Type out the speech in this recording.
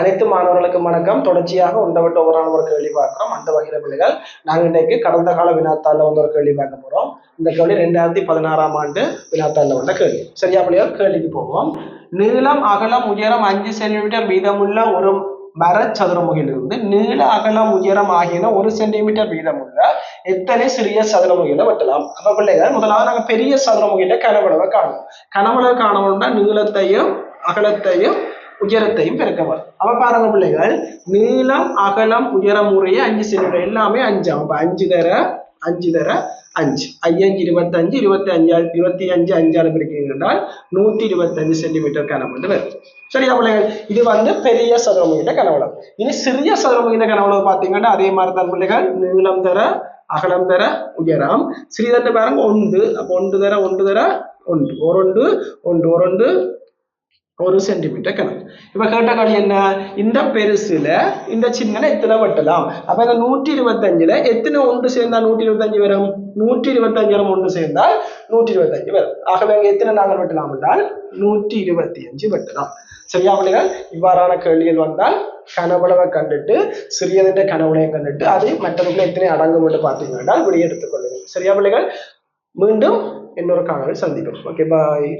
அனைத்து மாணவர்களுக்கும் வணக்கம். தொடர்ச்சியாக ஒன்றை விட்டு ஒவ்வொரு ஒரு கேள்வி பார்க்குறோம். அந்த வகையில் பிள்ளைகள் நாங்கள் இன்றைக்கு கடந்த கால வினாத்தாளில் வந்து ஒரு கேள்வி பார்க்க போகிறோம் இந்த கேள்வி ரெண்டாயிரத்தி பதினாறாம் ஆண்டு வினாத்தாளில் வந்த கேள்வி. சரியா பிள்ளைகள் கேள்விக்கு போவோம். நீளம் அகலம் உயரம் அஞ்சு சென்டிமீட்டர் வீதமுள்ள ஒரு மரச்சதுரமுகிலிருந்து நீள அகலம் உயரம் ஆகியன ஒரு சென்டிமீட்டர் வீதமுள்ள எத்தனை சிறிய சதுரமுகையில வெட்டலாம்? அப்ப பிள்ளைகள் முதலாவது நாங்க பெரிய சதுரமுகையில கனவளவை காணும். கனவளவு காணணும்னா நீளத்தையும் அகலத்தையும் உயரத்தையும் பெருக்க வரும் அப்ப பாருங்க பிள்ளைகள் நீளம் அகலம் உயரம் முறையே அஞ்சு சென்டிமீட்டர் எல்லாமே அஞ்சு அப்ப அஞ்சு தர அஞ்சு தர அஞ்சு. ஐயஞ்சு இருபத்தஞ்சு இருபத்தி அஞ்சு இருபத்தி அஞ்சு அஞ்சால் பிரிக்கிறீங்க என்றால் நூத்தி இருபத்தஞ்சு சென்டிமீட்டர் கனம் வந்து வரும். சரியா பிள்ளைகள்? இது வந்து பெரிய சதுரமுகிட்ட கனவளவு இனி சிறிய சதுரமுகிட்ட கனவளவு பாத்தீங்கன்னா அதே மாதிரி தான் பிள்ளைகள். நீளம் தர அகலம் தர உயரம். சிறிதண்டு பாருங்க ஒன்று. அப்போ ஒன்று தர ஒன்று தர ஒன்று. ஒரு ஒன்று ஒன்று ஒரு சென்டிமீட்டர் கணக்கு. இப்ப கேட்ட கணி என்ன? இந்த பெருசுல இந்த சின்ன எத்தனை வெட்டலாம்? அப்ப இந்த நூற்றி இருபத்தஞ்சுல எத்தனை ஒன்று சேர்ந்தா நூற்றி இருபத்தஞ்சு வரும்? நூற்றி இருபத்தஞ்சு ஒன்று சேர்ந்தால் நூற்றி இருபத்தஞ்சு வரும். ஆகவே அங்க எத்தனை நாங்கள் வெட்டலாம் என்றால் நூற்றி இருபத்தி அஞ்சு வெட்டலாம். சரியா பிள்ளைகள்? இவ்வாறான கேள்விகள் வந்தால் கனவுளவை கண்டுட்டு சிறியதிന്റെ கனவுளையும் கண்டுட்டு அது மற்றவர்கள் எத்தனை அடங்கும் என்று பார்த்தீங்கன்னா விடையெடுத்துக் கொள்ளுங்கள். சரியா பிள்ளைகள்? மீண்டும் இன்னொரு காணொலி சந்திப்போம். Okay bye